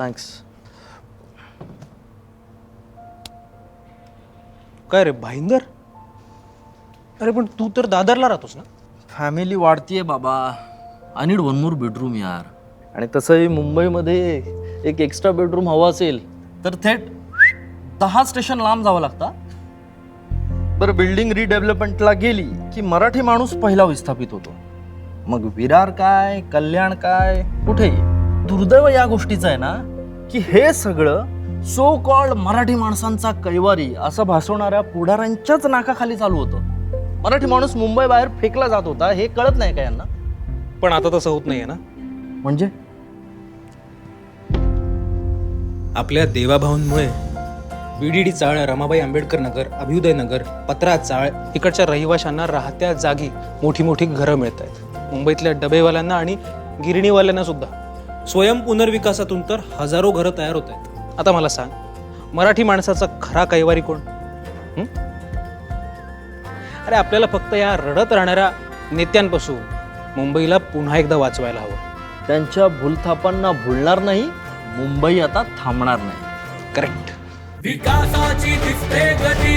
Thanks काय रे भाईंदर? अरे पण तू तर दादरला राहतोस ना? फॅमिली वाढतीये बाबा. I need one more bedroom यार. आणि तसंही मुंबईमध्ये एक एक्स्ट्रा बेडरूम हवा असेल. तर थेट दहा स्टेशन लांब जावं लागतं बरं बिल्डिंग रिडेव्हलपमेंटला गेली की मराठी माणूस पहिला विस्थापित होतो. मग विरार काय कल्याण काय कुठेही दुर्दैव या गोष्टीचं आहे ना की हे सगळं सो कॉल्ड मराठी माणसांचा कैवारी असं भासवणाऱ्या पुढाऱ्यांच्याच नाकाखाली चालू होतं. मराठी माणूस मुंबई बाहेर फेकला जात होता हे कळत नाही का यांना? पण आता तसं होत नाहीये ना. म्हणजे? आपल्या देवाभावांमुळे बीडीडी चाळ रमाबाई आंबेडकर नगर अभ्युदय नगर पत्रा चाळ इकडच्या रहिवाशांना राहत्या जागी मोठी मोठी घरं मिळत आहेत मुंबईतल्या डबेवाल्यांना आणि गिरणीवाल्यांना सुद्धा. स्वयं पुनर्विकासातून तर हजारो घरं तयार होत आहेत. आता मला सांग मराठी माणसाचा खरा कैवारी कोण? अरे आपल्याला फक्त या रडत राहणाऱ्या नेत्यांपासून मुंबईला पुन्हा एकदा वाचवायला हवं. त्यांच्या भूलथापांना भुलणार नाही मुंबई आता थांबणार नाही. करेक्ट विकासाची दिसते गती